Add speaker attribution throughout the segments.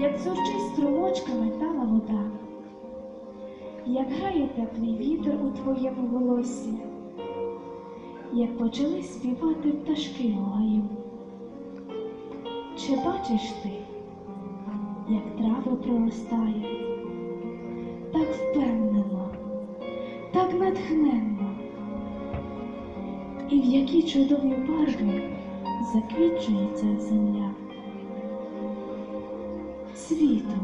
Speaker 1: як зурчить струмочками тала вода, як грає теплий вітер у твоєму волосі, як почали співати пташки у гаю. Чи бачиш ти, як трави проростають, так впевнено, так натхненно, і в які чудові барви заквічується земля. Світу,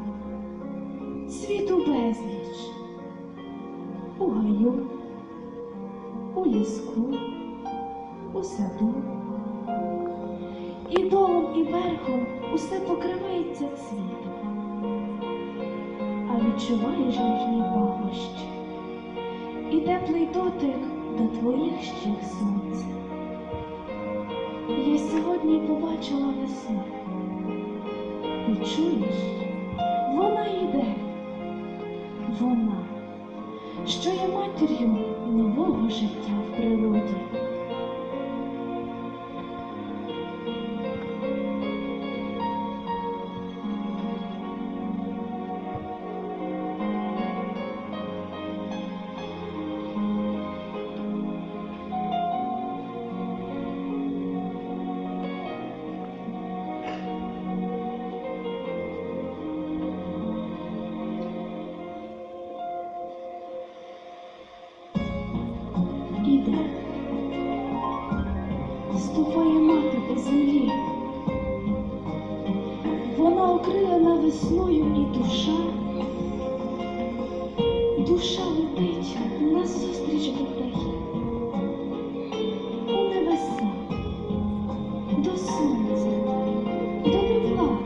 Speaker 1: світу безліч, у гаю, у ліску, у саду. І долом, і верхом усе покривається цвітом, а відчуваєш ніжні пахощі і теплий дотик до твоїх щек сонця. Я сьогодні побачила весну. І чуєш, вона йде, вона, що є матір'ю нового життя в природі. Іде, ступає мати по землі. Вона окрилена весною і душа, душа летить назустріч до птахів, у небеса, до сонця, до тепла.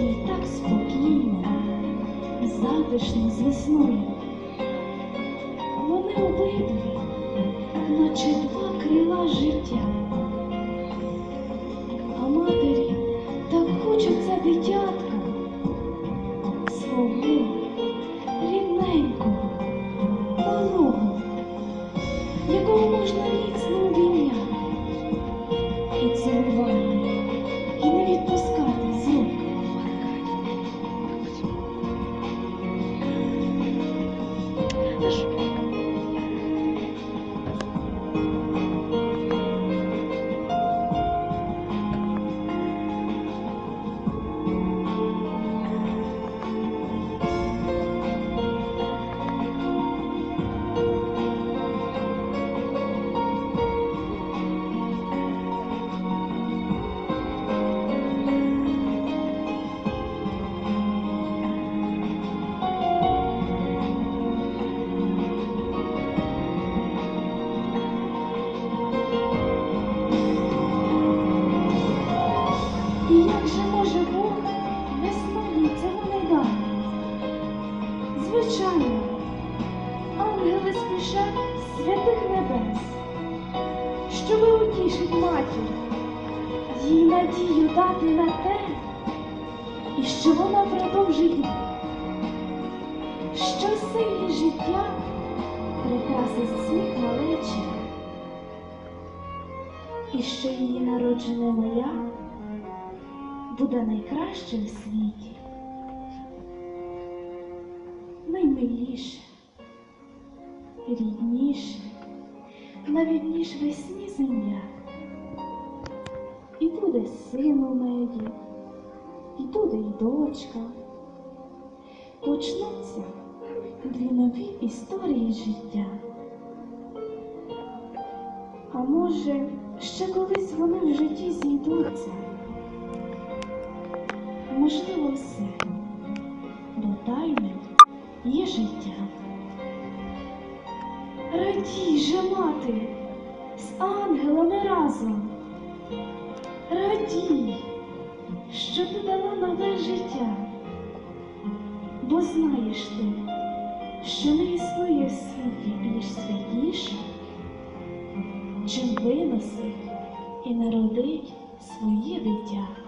Speaker 1: Їй так спокійно, затишно з весною. Обидві, наче два крила життя. А матері так хочеться дитятка утішить матір, їй надію дати на те, і що вона продовжить, що силі життя прикрасить сміх малечі, і що її народжене моя буде найкраще в світі, наймиліше, рідніше, навіть ніж весні земля. І буде син у неї, і буде й дочка. Почнуться дві нові історії життя. А може, ще колись вони в житті зійдуться. Можливо, все, бо тайним є життя. Радій же, мати, з ангелами разом. Радій, що ти дала нове життя, бо знаєш ти, що не існує в світі більш святіше, чим виносить і народить своє дитя.